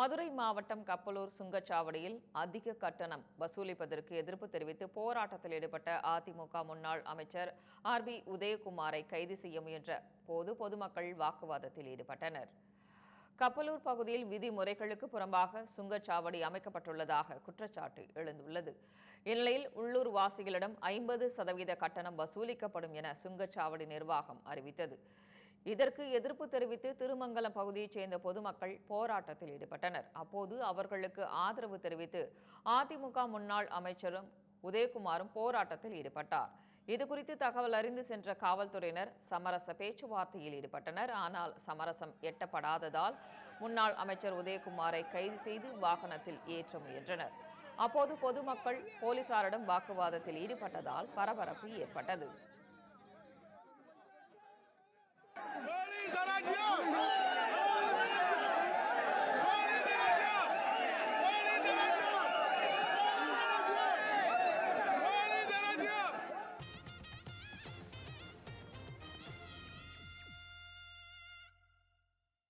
மதுரை மாவட்டம் கப்பலூர் சுங்கச்சாவடியில் அதிக கட்டணம் வசூலிப்பதற்கு எதிர்ப்பு தெரிவித்து போராட்டத்தில் ஈடுபட்ட அதிமுக முன்னாள் அமைச்சர் ஆர் பி உதயகுமாரை கைது செய்ய முயன்ற போது பொதுமக்கள் வாக்குவாதத்தில் ஈடுபட்டனர். கப்பலூர் பகுதியில் விதிமுறைகளுக்கு புறம்பாக சுங்கச்சாவடி அமைக்கப்பட்டுள்ளதாக குற்றச்சாட்டு எழுந்துள்ளது. இந்நிலையில் உள்ளூர் வாசிகளிடம் ஐம்பது சதவீத கட்டணம் வசூலிக்கப்படும் என சுங்கச்சாவடி நிர்வாகம் அறிவித்தது. இதற்கு எதிர்ப்பு தெரிவித்து திருமங்கலம் பகுதியைச் சேர்ந்த பொதுமக்கள் போராட்டத்தில் ஈடுபட்டனர். அப்போது அவர்களுக்கு ஆதரவு தெரிவித்து அதிமுக முன்னாள் அமைச்சரும் உதயகுமாரும் போராட்டத்தில் ஈடுபட்டார். இதுகுறித்து தகவல் அறிந்து சென்ற காவல்துறையினர் சமரச பேச்சுவார்த்தையில் ஈடுபட்டனர். ஆனால் சமரசம் எட்டப்படாததால் முன்னாள் அமைச்சர் உதயகுமாரை கைது செய்து வாகனத்தில் ஏற்ற முயன்றனர். அப்போது பொதுமக்கள் போலீசாரிடம் வாக்குவாதத்தில் ஈடுபட்டதால் பரபரப்பு ஏற்பட்டது. না